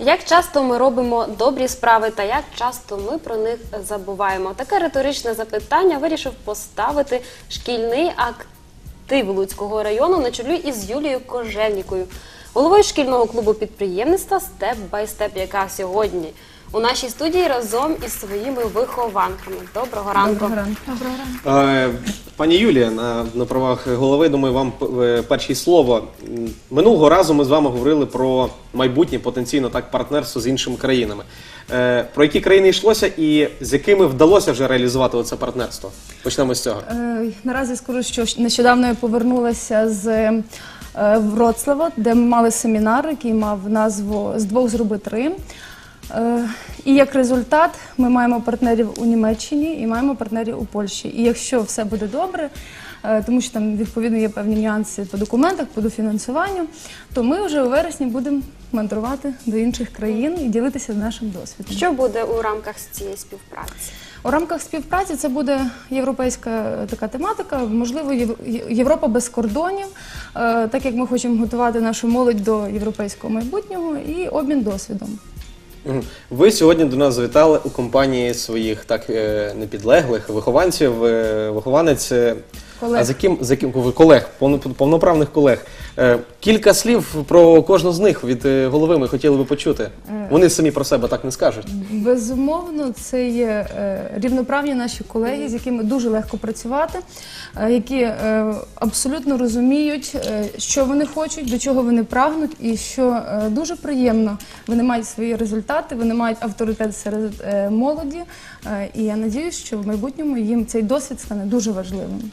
Як часто ми робимо добрі справи та як часто ми про них забуваємо? Таке риторичне запитання вирішив поставити шкільний актив Луцького району на чолі із Юлією Кожевнікою, головою шкільного клубу підприємництва Степ бай Степ, яка сьогодні у нашій студії разом із своїми вихованками. Доброго ранку. Доброго ранку. Е, Пані Юлія, на, на правах голови, думаю, вам е, перше слово. Минулого разу ми з вами говорили про майбутнє потенційно так партнерство з іншими країнами. Е, Про які країни йшлося і з якими вдалося вже реалізувати оце партнерство? Почнемо з цього. Е, Наразі скажу, що нещодавно я повернулася з Вроцлава, де ми мали семінар, який мав назву з двох зроби три. Е, І як результат ми маємо партнерів у Німеччині і маємо партнерів у Польщі. І якщо все буде добре, е, тому що там відповідно є певні нюанси по документах, по дофінансуванню, то ми вже у вересні будемо мандрувати до інших країн і ділитися нашим досвідом. Що буде у рамках цієї співпраці? У рамках співпраці це буде європейська е, така тематика, можливо, Єв- Європа без кордонів, так як ми хочемо готувати нашу молодь до європейського майбутнього і обмін досвідом. Ви сьогодні до нас завітали у компанії своїх так е, непідлеглих вихованців, е, вихованець. Е, Колег. А з яким з яким колег, повно- повноправних колег? Е, Кілька слів про кожну з них від е, голови ми хотіли би почути. Вони самі про себе так не скажуть. Безумовно, це є е, рівноправні наші колеги, з якими дуже легко працювати, е, які е, абсолютно розуміють, е, що вони хочуть, до чого вони прагнуть, і що е, дуже приємно. Вони мають свої результати, вони мають авторитет серед е, молоді. Е, І я надіюсь, що в майбутньому їм цей досвід стане дуже важливим.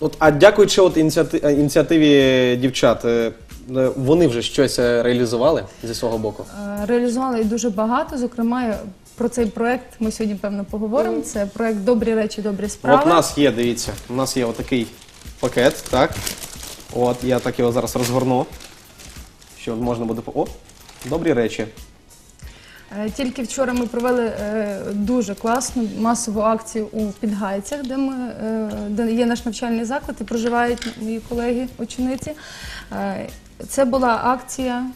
От, а дякуючи от ініціати- ініціативі дівчат, е, е, вони вже щось е, реалізували зі свого боку. Е, Реалізували і дуже багато. Зокрема, е, про цей проект ми сьогодні певно поговоримо. Це проект Добрі речі, добрі справи. От у нас є, дивіться, у нас є отакий пакет, так? От, я так його зараз розгорну. Що можна буде по. О, добрі речі. Е, Тільки вчора ми провели е, дуже класну масову акцію у Підгайцях, де ми е, є наш навчальний заклад і проживають мої колеги, учениці. Е, Це була акція,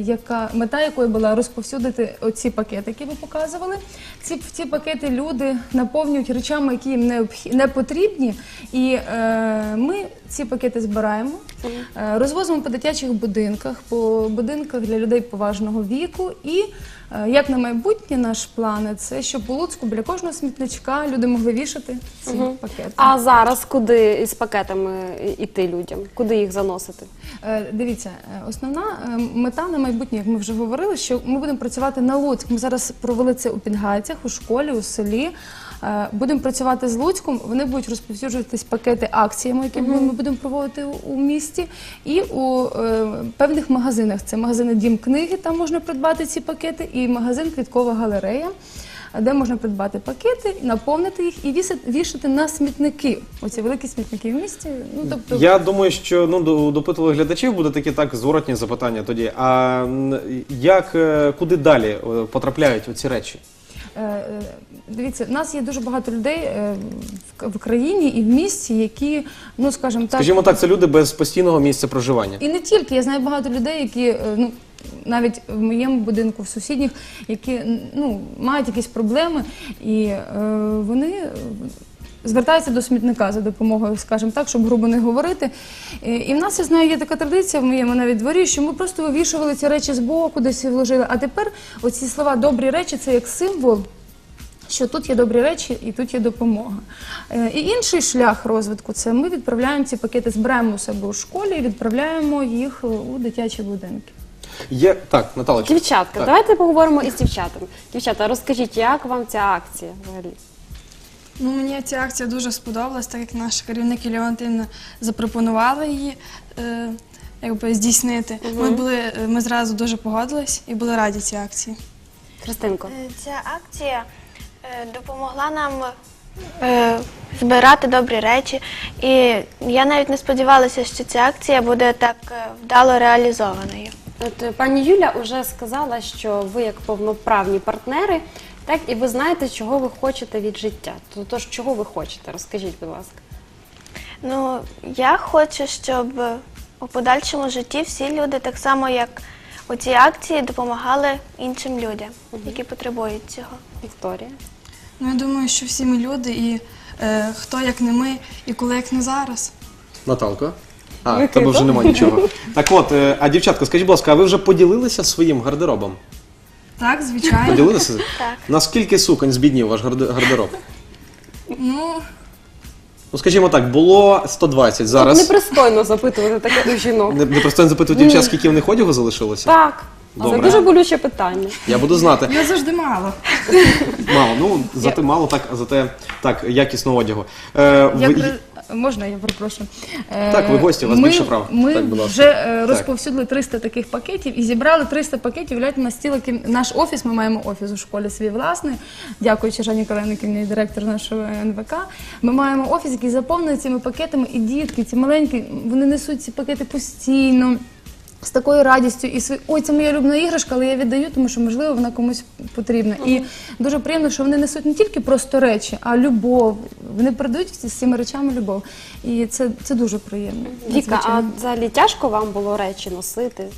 яка мета якої була розповсюдити оці пакети, які ви показували. Ці ці пакети люди наповнюють речами, які їм необхі- не потрібні. І ми ці пакети збираємо, розвозимо по дитячих будинках, по будинках для людей поважного віку. І як на майбутнє наш план це щоб у Луцьку біля кожного смітничка люди могли вішати ці пакети. А зараз куди із пакетами іти людям? Куди їх заносити? Е, Дивіться, е, основна е, мета на майбутнє, як ми вже говорили, що ми будемо працювати на Луцьк. Ми зараз провели це у Підгайцях, у школі, у селі. Е, Будемо працювати з Луцьком. Вони будуть розповсюджуватись пакети акціями, які ми будемо проводити у- місті, і у е, певних магазинах. Це магазини Дім книги, там можна придбати ці пакети, і магазин Квіткова галерея. Де можна придбати пакети, наповнити їх і вісити- вішати на смітники. Оці великі смітники в місті. Ну тобто Я думаю, що ну до допитливих глядачів буде такі так зворотні запитання тоді. А як е, куди далі е, потрапляють оці речі? Дивіться, в нас є дуже багато людей е, в- в країні і в місті, які, ну скажімо так, Скажімо так, це люди без постійного місця проживання. і не тільки. Я знаю багато людей, які е, ну. Навіть в моєму будинку, в сусідніх, які ну, мають якісь проблеми, і е, вони е, звертаються до смітника за допомогою, скажімо так, щоб грубо не говорити. І, і в нас, я знаю, є така традиція в моєму навіть дворі, що ми просто вивішували ці речі з боку, десь вложили. А тепер оці слова добрі речі це як символ що тут є добрі речі і тут є допомога. Е, І інший шлях розвитку це ми відправляємо ці пакети, збираємо у себе у школі і відправляємо їх у дитячі будинки. Є так, Наталочка. Дівчатка, Так. давайте поговоримо із дівчатами. Дівчата, розкажіть, як вам ця акція взагалі? Ну, мені ця акція дуже сподобалась, так як наш керівник Валентинівна запропонувала її е, якби здійснити. Ми були, е, ми зразу дуже погодились і були раді цій акції. Христинко. Е, Ця акція допомогла нам е, збирати добрі речі. І я навіть не сподівалася, що ця акція буде так е, вдало реалізованою. От е, пані Юля вже сказала, що ви як повноправні партнери, так і ви знаєте, чого ви хочете від життя. То- Тож, чого ви хочете? Розкажіть, будь ласка. Ну, я хочу, щоб у подальшому житті всі люди, так само як у цій акції допомагали іншим людям, які потребують цього. Вікторія. Ну, я думаю, що всі ми люди, і е, хто як не ми, і коли як не зараз. Наталко. А, Ви тебе вже немає нічого. Так от, е, а дівчатка, скажіть, будь ласка, а ви вже поділилися своїм гардеробом? Так, звичайно. Поділилися? Так. Наскільки суконь збіднів ваш гарде- гардероб? Ну, Ну, скажімо так, було 120 зараз. Непристойно запитувати таке до жінок. Не, Непристойно запитувати дівчат, скільки в них одягу залишилося. Так, Добре. це дуже болюче питання. Я буду знати. я завжди мало. Мало, ну зате мало, так, зате так, якісно одягу. Е, Я в- при- Можна, я перепрошую. Е, Так, ви гості, у вас ми, більше прав. Ми Так, вже е, Так. розповсюдили 300 таких пакетів і зібрали 300 пакетів. Гляньте на стіл, який наш офіс. Ми маємо офіс у школі свій власний. Дякуючи Жанні Калениківні, директор нашого НВК. Ми маємо офіс, який заповнений цими пакетами, і дітки, ці маленькі, вони несуть ці пакети постійно. З такою радістю і свої ой, це моя улюблена іграшка, але я віддаю, тому що можливо вона комусь потрібна. І дуже приємно, що вони несуть не тільки просто речі, а любов. Вони передають з цими речами любов. І це, це дуже приємно. Віка, а надзвичайно. взагалі тяжко вам було речі носити?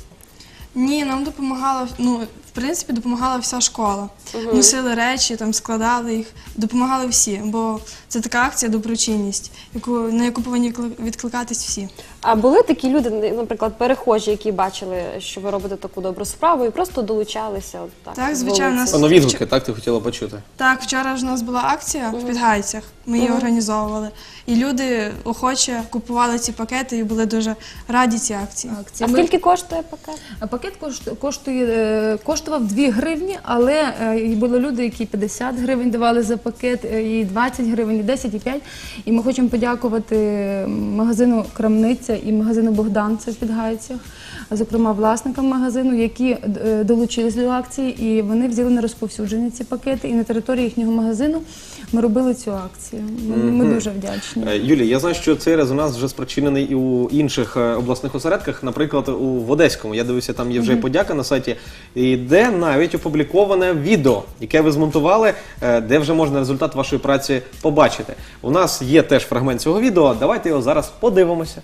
Ні, нам допомагала, ну, в принципі, допомагала вся школа. Носили речі, там, складали їх, допомагали всі, бо це така акція доброчинність, яку, на яку повинні кли- відкликатись всі. А були такі люди, наприклад, перехожі, які бачили, що ви робите таку добру справу, і просто долучалися? От так, Так, з звичайно, вулиці? нас- Ну, відгуки, так ти хотіла почути. Так, вчора ж у нас була акція в Підгайцях, ми її організовували. І люди охоче купували ці пакети і були дуже раді цій акції. А Ми- скільки коштує пакет? А Пакет кошт- коштує, е, коштував 2 гривні, але е, і були люди, які 50 гривень давали за пакет, е, і 20 гривень, і 10, і 5. І ми хочемо подякувати магазину Крамниця і магазину Богдан, це в Підгайцях, зокрема власникам магазину, які е, долучились до акції, і вони взяли на розповсюдження ці пакети. І на території їхнього магазину ми робили цю акцію. Ми, ми дуже вдячні. Е, Юлі, я знаю, що цей резонанс вже спричинений і у інших е, обласних осередках, наприклад, у Одеському. Я дивився, там є вже подяка на сайті, і де навіть опубліковане відео, яке ви змонтували, де вже можна результат вашої праці побачити. У нас є теж фрагмент цього відео. Давайте його зараз подивимося.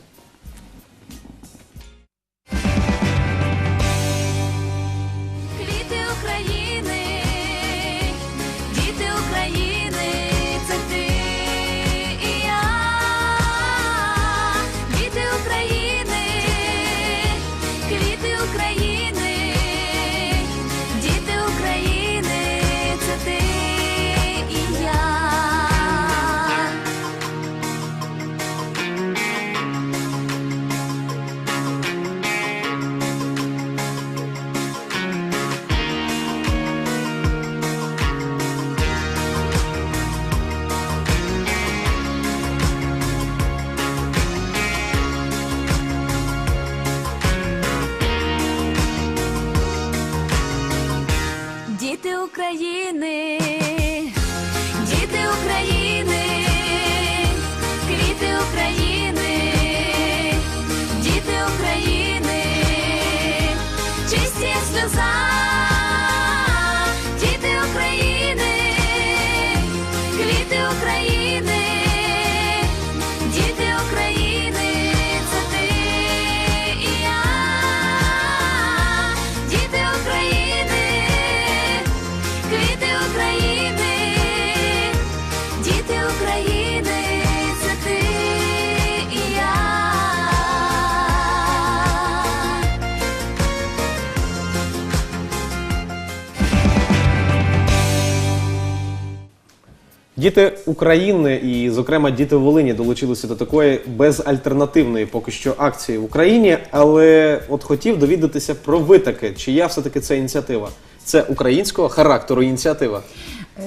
Діти України і, зокрема, діти Волині долучилися до такої безальтернативної поки що акції в Україні. Але от хотів довідатися про витаки, чия все-таки це ініціатива. Це українського характеру ініціатива.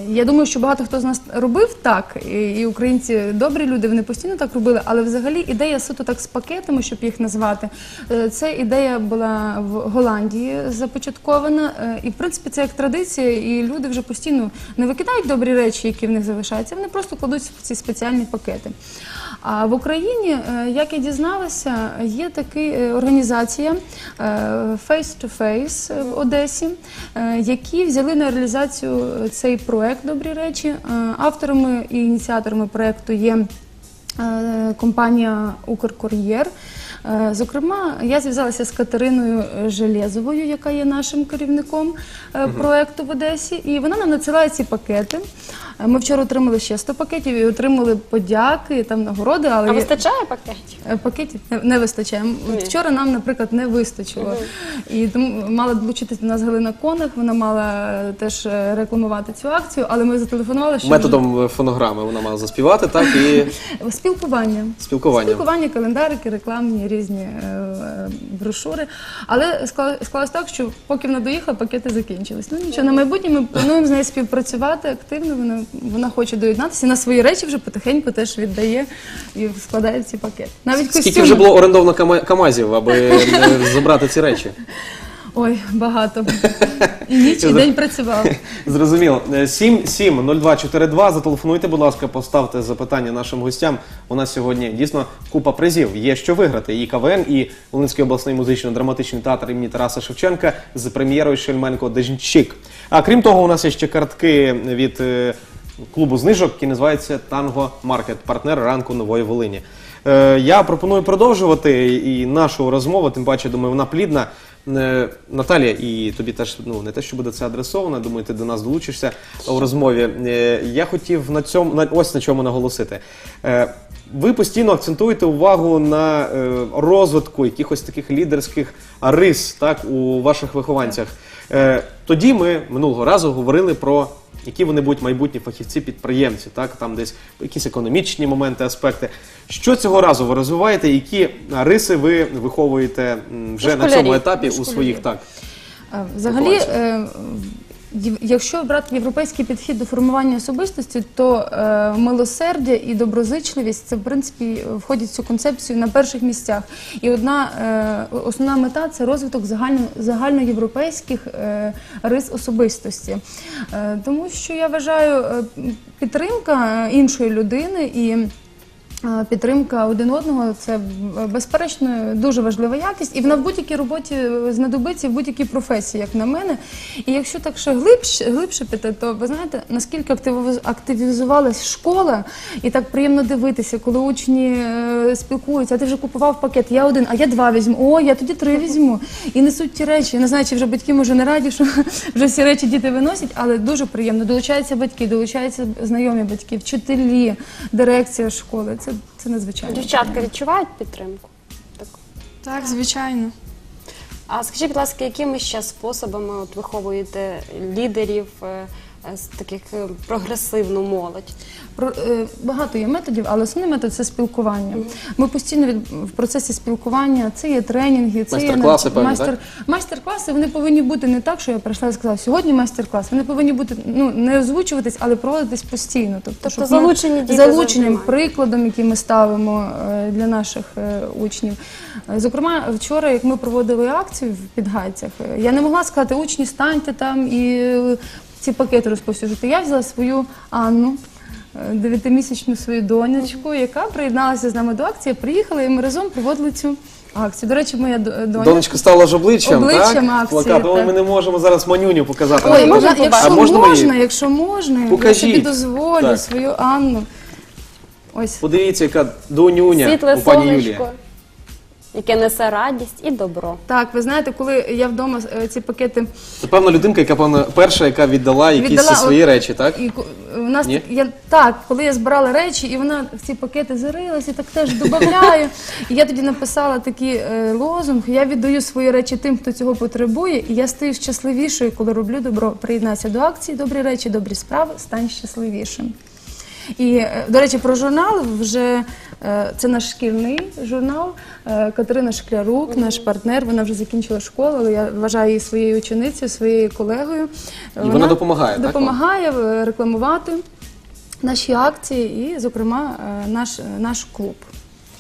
Я думаю, що багато хто з нас робив так, і, українці добрі люди, вони постійно так робили. Але взагалі ідея суто так з пакетами, щоб їх назвати. е, Це ідея була в Голландії започаткована. е, І в принципі це як традиція, і люди вже постійно не викидають добрі речі, які в них залишаються. Вони просто кладуть в ці спеціальні пакети. А в Україні, е, як я дізналася, є така організація Face to Face в Одесі, які взяли на реалізацію цей проект Добрі речі. Е, Авторами і ініціаторами проекту є е, компанія Укркур'єр. Е, Зокрема, я зв'язалася з Катериною Железовою, яка є нашим керівником е, проекту в Одесі, і вона нам надсилає ці пакети. Е, Ми вчора отримали ще 100 пакетів і отримали подяки, там нагороди, але А вистачає пакетів? Пакетів не, вистачає. Ні. Вчора нам, наприклад, не вистачило. І тому мала долучитися до нас Галина Конах, вона мала теж рекламувати цю акцію, але ми зателефонували, що Методом е, фонограми вона мала заспівати, так і спілкування. спілкування. Спілкування, календарики, рекламні різні е, брошури. Але склалось так, що поки вона доїхала, пакети закінчились. Ну нічого, на майбутнє ми плануємо з нею співпрацювати активно. Вона, вона хоче доєднатися. На свої речі вже потихеньку теж віддає і складає ці пакети. Навіть Скільки костюми. вже було орендовано камазів, аби е, забрати ці речі? Ой, багато. І ніч і день працював. Зрозуміло. Е, 770242. Зателефонуйте, будь ласка, поставте запитання нашим гостям. У нас сьогодні дійсно купа призів. Є що виграти. І КВН, і Волинський обласний музично-драматичний театр імені Тараса Шевченка з прем'єрою Шельменко Дежнчик. А крім того, у нас є ще картки від е, клубу знижок, який називається Танго Маркет, партнер ранку нової Волині. Е, Я пропоную продовжувати і нашу розмову, тим паче, думаю, вона плідна. Е, Наталія, і тобі теж ну не те, що буде це адресовано. Думаю, ти до нас долучишся у розмові. Е, Я хотів на цьому на ось на чому наголосити. Е, Ви постійно акцентуєте увагу на розвитку якихось таких лідерських рис, так у ваших вихованцях. Е, Тоді ми минулого разу говорили про які вони будуть майбутні фахівці-підприємці, так там десь якісь економічні моменти, аспекти. Що цього разу ви розвиваєте? Які риси ви виховуєте вже на школярів. цьому етапі У школярів. своїх так? Е, Взагалі, е, якщо брати європейський підхід до формування особистості, то е, милосердя і доброзичливість це в принципі входять в цю концепцію на перших місцях. І одна е, основна мета це розвиток загально, загальноєвропейських е, рис особистості. Е, тому що я вважаю, е, підтримка іншої людини і. Е, Підтримка один одного це е, безперечно дуже важлива якість, і вона в будь-якій роботі е, знадобиться, в будь-якій професії, як на мене. І якщо так ще глибше, глибше піти, то ви знаєте, наскільки активіз- активізувалась школа, і так приємно дивитися, коли учні спілкуються, а ти вже купував пакет, я один, а я два візьму, о, я тоді три візьму. І несуть ті речі. Я не знаю, чи вже батьки може не раді, що вже всі речі діти виносять, але дуже приємно. Долучаються батьки, долучаються знайомі батьки, вчителі, дирекція школи. Це, це надзвичайно. Дівчатка відчувають підтримку? Так. Так, звичайно. А скажіть, будь ласка, якими ще способами от виховуєте лідерів е, таких е, прогресивну молодь? Про, е, багато є методів, але основний метод це спілкування. Ми постійно від, в процесі спілкування, це є тренінги, це є Майстер-класи, майстер, майстер-класи. Вони повинні бути не так, що я прийшла і сказала, сьогодні майстер-клас. Вони повинні бути ну не озвучуватись, але проводитись постійно. Тобто, Тобто щоб залучені залученням, мають. прикладом, який ми ставимо е, для наших е, учнів. Е, Зокрема, вчора, як ми проводили акцію в Підгайцях, е, я не могла сказати, учні, станьте там і е, ці пакети розповсюджуйте. Я взяла свою Анну. е, Дев'ятимісячну свою донечку, яка приєдналася з нами до акції, приїхала і ми разом проводили цю акцію. До речі, моя до- доня. Донечка стала ж обличчям, Обличчям так? акції, Плакат. Так. ми не можемо зараз манюню показати. Ой, Можна? можна, А якщо можна можна, мені? якщо можна, Покажіть. я собі дозволю Так. свою Анну. Ось Подивіться, яка донюня Світле у пані Юлії. сонечко, яке несе радість і добро. Так, ви знаєте, коли я вдома е, ці пакети Це певна людинка, яка певно перша, яка віддала якісь віддала свої речі, так? І ко- у нас Ні? так- я так, коли я збирала речі, і вона в ці пакети зарилась, і так теж додаю. І я тоді написала такий е, лозунг: я віддаю свої речі тим, хто цього потребує, і я стаю щасливішою, коли роблю добро. Приєднайся до акції, добрі речі, добрі справи, стань щасливішим. І, е, до речі, про журнал вже е, це наш шкільний журнал. Е, Катерина Шклярук, наш партнер. Вона вже закінчила школу, але я вважаю її своєю ученицею, своєю колегою. І вона допомагає, так, допомагає е, рекламувати наші акції і, зокрема, наш, наш клуб.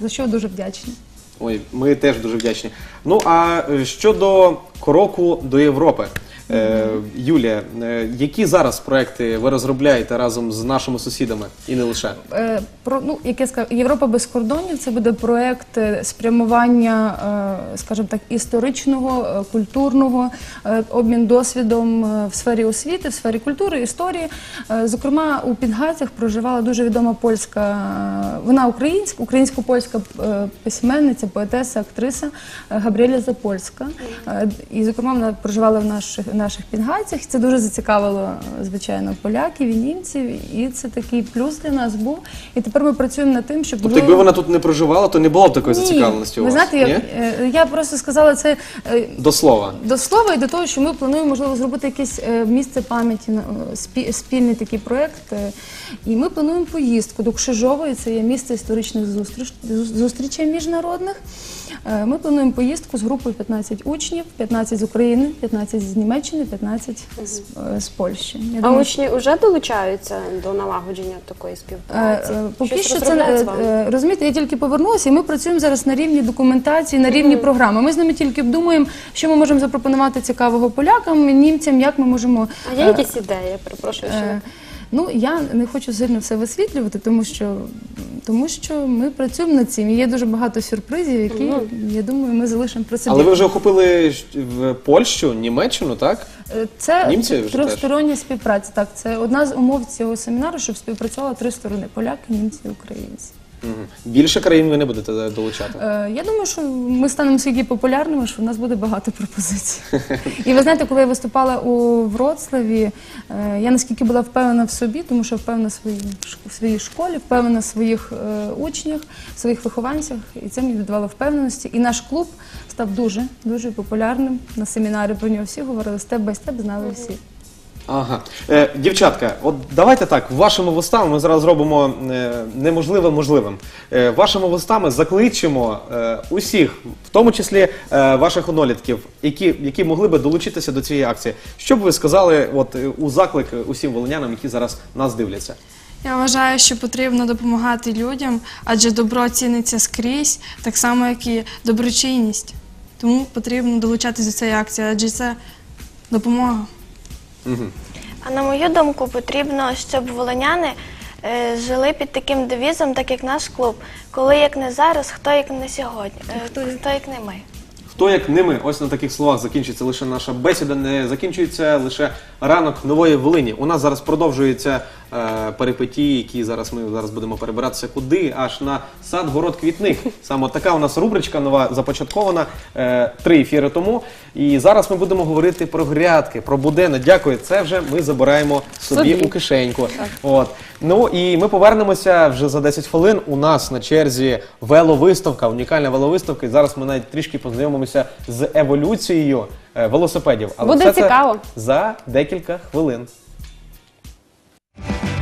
За що дуже вдячні. Ой, ми теж дуже вдячні. Ну а щодо кроку до Європи, Е, Юлія, е, які зараз проекти ви розробляєте разом з нашими сусідами і не лише? Е, Про ну як я сказав, Європа без кордонів це буде проект спрямування, е, скажімо так, історичного, культурного обмін досвідом в сфері освіти, в сфері культури, історії. Зокрема, у Підгайцях проживала дуже відома польська, вона українська, українсько-польська письменниця, поетеса, актриса Габріеля Запольська. І, зокрема, вона проживала в наших, наших Підгайцях. Це дуже зацікавило, звичайно, поляків і німців. І це такий плюс для нас був. І тепер ми працюємо над тим, щоб Тобто, якби вона тут не проживала, то не було б такої Ні. зацікавленості у Ви вас? знаєте, я, Ні? е, я просто сказала це. е, До слова. до слова і до того, що ми плануємо можливо зробити якесь е, місце пам'яті на- спі- спільний такий проект. е, І ми плануємо поїздку до Кшижової, це є місце історичних зустріч, зу- зустрічей міжнародних. Е, Ми плануємо поїздку з групою 15 учнів, 15 з України, 15 з Німеччини, 15 з, е, з Польщі. Я А думаю, учні вже долучаються до налагодження такої співпраці? е, Поки що це розумієте, я тільки повернулася, і ми працюємо зараз на рівні документації, на рівні програми. Ми з ними тільки обдумуємо, що ми можемо запропонувати цікавого полякам, німцям, як ми можемо. А є якісь ідеї? Перепрошую, що Ну я не хочу сильно все висвітлювати, тому що тому що ми працюємо над цим. І є дуже багато сюрпризів, які я думаю, ми залишимо про себе. Але ви вже охопили в Польщу, Німеччину, так? Е, Це Німці вже трьохстороння співпраця. Так, це одна з умов цього семінару, щоб співпрацювали три сторони: поляки, німці українці. Більше країн ви не будете долучати. Е, Я думаю, що ми станемо стільки популярними, що в нас буде багато пропозицій. І ви знаєте, коли я виступала у Вроцлаві, е, я наскільки була впевнена в собі, тому що впевнена в своїй в своїй школі, впевнена в своїх е, учнях, в своїх вихованцях, і це мені додавало впевненості. І наш клуб став дуже дуже популярним. На семінарі про нього всі говорили степ бай степ, знали всі. Ага. Е, дівчатка, от давайте так, вашими вустами ми зараз зробимо е, неможливе можливим. Е, вашими вустами закличемо е, усіх, в тому числі е, ваших однолітків, які, які могли би долучитися до цієї акції. Що б ви сказали от, е, у заклик усім волинянам, які зараз нас дивляться? Я вважаю, що потрібно допомагати людям, адже добро ціниться скрізь, так само, як і доброчинність. Тому потрібно долучатися до цієї акції, адже це допомога. А на мою думку, потрібно, щоб волиняни е, жили під таким девізом, так як наш клуб. Коли як не зараз, хто як не сьогодні, е, хто як не ми. Хто як ними, ось на таких словах закінчиться лише наша бесіда, не закінчується лише ранок нової Волині. У нас зараз продовжуються е, перипетії, які зараз ми зараз будемо перебиратися куди, аж на сад город квітник. Саме така у нас рубричка нова започаткована е, три ефіри тому. І зараз ми будемо говорити про грядки, про буденне. Дякую. Це вже ми забираємо собі, Собі. у кишеньку. От. Ну і ми повернемося вже за 10 хвилин. У нас на черзі веловиставка, унікальна веловиставка. І зараз ми навіть трішки познайомимося з еволюцією е, велосипедів. Але Буде все це цікаво. за декілька хвилин. Thank you